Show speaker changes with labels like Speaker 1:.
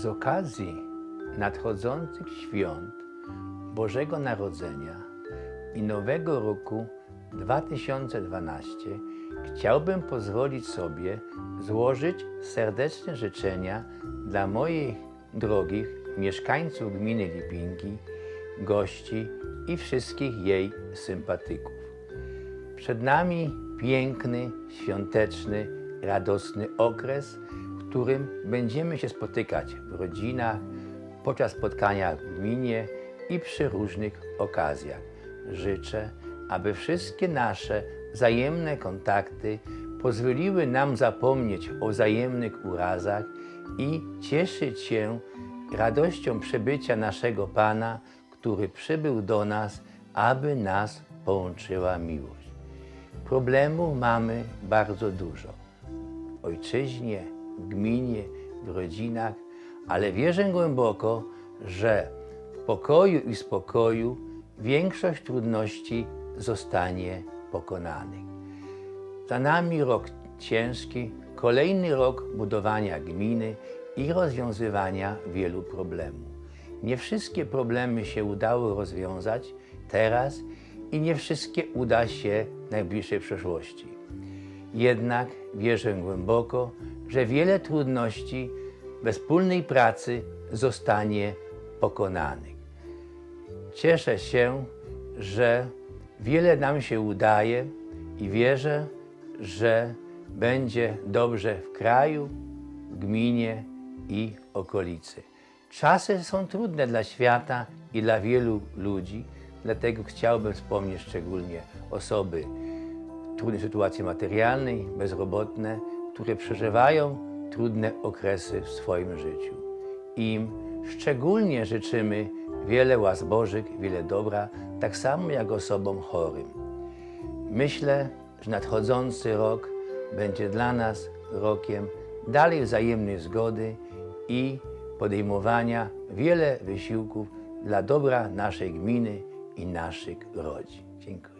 Speaker 1: Z okazji nadchodzących świąt Bożego Narodzenia i Nowego Roku 2012 chciałbym pozwolić sobie złożyć serdeczne życzenia dla moich drogich mieszkańców gminy Lipinki, gości i wszystkich jej sympatyków. Przed nami piękny, świąteczny, radosny okres, którym będziemy się spotykać w rodzinach, podczas spotkania w gminie i przy różnych okazjach. Życzę, aby wszystkie nasze wzajemne kontakty pozwoliły nam zapomnieć o wzajemnych urazach i cieszyć się radością przybycia naszego Pana, który przybył do nas, aby nas połączyła miłość. Problemów mamy bardzo dużo. Ojczyźnie, gminie, w rodzinach, ale wierzę głęboko, że w pokoju i spokoju większość trudności zostanie pokonanych. Za nami rok ciężki, kolejny rok budowania gminy i rozwiązywania wielu problemów. Nie wszystkie problemy się udało rozwiązać teraz i nie wszystkie uda się w najbliższej przyszłości. Jednak wierzę głęboko, że wiele trudności bez wspólnej pracy zostanie pokonanych. Cieszę się, że wiele nam się udaje i wierzę, że będzie dobrze w kraju, gminie i okolicy. Czasy są trudne dla świata i dla wielu ludzi, dlatego chciałbym wspomnieć szczególnie osoby trudnej sytuacji materialnej, bezrobotne, które przeżywają trudne okresy w swoim życiu. Im szczególnie życzymy wiele łask Bożych, wiele dobra, tak samo jak osobom chorym. Myślę, że nadchodzący rok będzie dla nas rokiem dalej wzajemnej zgody i podejmowania wiele wysiłków dla dobra naszej gminy i naszych rodzin. Dziękuję.